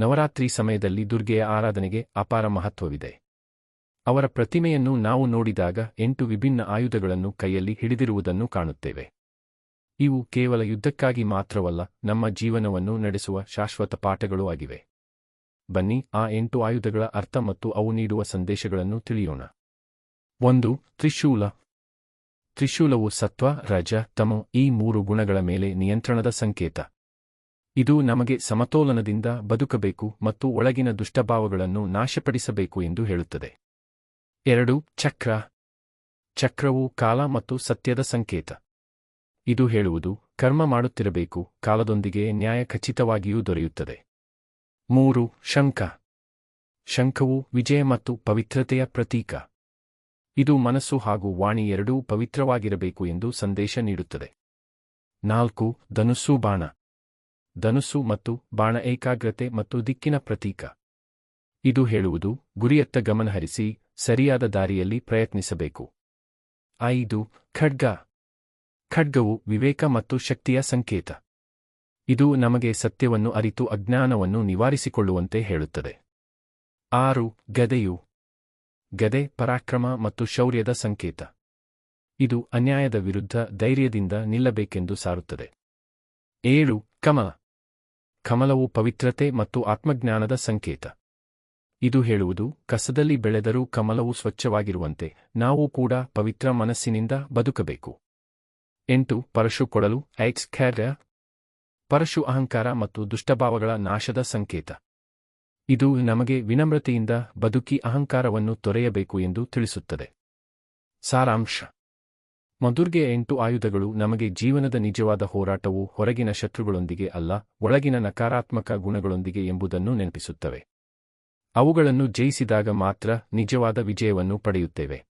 ನವರಾತ್ರಿ ಸಮಯದಲ್ಲಿ ದುರ್ಗೆಯ ಆರಾಧನೆಗೆ ಅಪಾರ ಮಹತ್ವವಿದೆ. ಅವರ ಪ್ರತಿಮೆಯನ್ನು ನಾವು ನೋಡಿದಾಗ ಎಂಟು ವಿಭಿನ್ನ ಆಯುಧಗಳನ್ನು ಕೈಯಲ್ಲಿ ಹಿಡಿದಿರುವುದನ್ನು ಕಾಣುತ್ತೇವೆ. ಇವು ಕೇವಲ ಯುದ್ಧಕ್ಕಾಗಿ ಮಾತ್ರವಲ್ಲ, ನಮ್ಮ ಜೀವನವನ್ನು ನಡೆಸುವ ಶಾಶ್ವತ ಪಾಠಗಳೂ ಆಗಿವೆ. ಬನ್ನಿ, ಆ ಎಂಟು ಆಯುಧಗಳ ಅರ್ಥ ಮತ್ತು ಅವು ನೀಡುವ ಸಂದೇಶಗಳನ್ನು ತಿಳಿಯೋಣ. ಒಂದು, ತ್ರಿಶೂಲ. ತ್ರಿಶೂಲವು ಸತ್ವ, ರಜ, ತಮ ಈ ಮೂರು ಗುಣಗಳ ಮೇಲೆ ನಿಯಂತ್ರಣದ ಸಂಕೇತ. ಇದು ನಮಗೆ ಸಮತೋಲನದಿಂದ ಬದುಕಬೇಕು ಮತ್ತು ಒಳಗಿನ ದುಷ್ಟಭಾವಗಳನ್ನು ನಾಶಪಡಿಸಬೇಕು ಎಂದು ಹೇಳುತ್ತದೆ. ಎರಡು, ಚಕ್ರ. ಚಕ್ರವು ಕಾಲ ಮತ್ತು ಸತ್ಯದ ಸಂಕೇತ. ಇದು ಹೇಳುವುದು, ಕರ್ಮ ಮಾಡುತ್ತಿರಬೇಕು, ಕಾಲದೊಂದಿಗೆ ನ್ಯಾಯ ಖಚಿತವಾಗಿಯೂ ದೊರೆಯುತ್ತದೆ. ಮೂರು, ಶಂಖ. ಶಂಖವು ವಿಜಯ ಮತ್ತು ಪವಿತ್ರತೆಯ ಪ್ರತೀಕ. ಇದು ಮನಸ್ಸು ಹಾಗೂ ವಾಣಿ ಎರಡೂ ಪವಿತ್ರವಾಗಿರಬೇಕು ಎಂದು ಸಂದೇಶ ನೀಡುತ್ತದೆ. ನಾಲ್ಕು, ಧನುಸ್ಸು ಬಾಣ. ಧನುಸ್ಸು ಮತ್ತು ಬಾಣ ಏಕಾಗ್ರತೆ ಮತ್ತು ದಿಕ್ಕಿನ ಪ್ರತೀಕ. ಇದು ಹೇಳುವುದು, ಗುರಿಯತ್ತ ಗಮನಹರಿಸಿ, ಸರಿಯಾದ ದಾರಿಯಲ್ಲಿ ಪ್ರಯತ್ನಿಸಬೇಕು. ಐದು, ಖಡ್ಗ. ಖಡ್ಗವು ವಿವೇಕ ಮತ್ತು ಶಕ್ತಿಯ ಸಂಕೇತ. ಇದು ನಮಗೆ ಸತ್ಯವನ್ನು ಅರಿತು ಅಜ್ಞಾನವನ್ನು ನಿವಾರಿಸಿಕೊಳ್ಳುವಂತೆ ಹೇಳುತ್ತದೆ. ಆರು, ಗದೆಯು. ಗದೆ ಪರಾಕ್ರಮ ಮತ್ತು ಶೌರ್ಯದ ಸಂಕೇತ. ಇದು ಅನ್ಯಾಯದ ವಿರುದ್ಧ ಧೈರ್ಯದಿಂದ ನಿಲ್ಲಬೇಕೆಂದು ಸಾರುತ್ತದೆ. ಏಳು ಕಮಲ ಕಮಲವು ಪವಿತ್ರತೆ ಮತ್ತು ಆತ್ಮಜ್ಞಾನದ ಸಂಕೇತ. ಇದು ಹೇಳುವುದು, ಕಸದಲ್ಲಿ ಬೆಳೆದರೂ ಕಮಲವು ಸ್ವಚ್ಛವಾಗಿರುವಂತೆ, ನಾವು ಕೂಡ ಪವಿತ್ರ ಮನಸ್ಸಿನಿಂದ ಬದುಕಬೇಕು. ಎಂಟು, ಪರಶು ಕೊಡಲು, ಐಕ್ಸ್ ಖ್ಯಾರ್ಯ ಪರಶು ಅಹಂಕಾರ ಮತ್ತು ದುಷ್ಟಭಾವಗಳ ನಾಶದ ಸಂಕೇತ. ಇದು ನಮಗೆ ವಿನಮ್ರತೆಯಿಂದ ಬದುಕಿ ಅಹಂಕಾರವನ್ನು ತೊರೆಯಬೇಕು ಎಂದು ತಿಳಿಸುತ್ತದೆ. ಸಾರಾಂಶ. ಮಧುರ್ಗೆಯ ಎಂಟು ಆಯುಧಗಳು ನಮಗೆ ಜೀವನದ ನಿಜವಾದ ಹೋರಾಟವು ಹೊರಗಿನ ಶತ್ರುಗಳೊಂದಿಗೆ ಅಲ್ಲ, ಒಳಗಿನ ನಕಾರಾತ್ಮಕ ಗುಣಗಳೊಂದಿಗೆ ಎಂಬುದನ್ನು ನೆನಪಿಸುತ್ತವೆ. ಅವುಗಳನ್ನು ಜಯಿಸಿದಾಗ ಮಾತ್ರ ನಿಜವಾದ ವಿಜಯವನ್ನು ಪಡೆಯುತ್ತೇವೆ.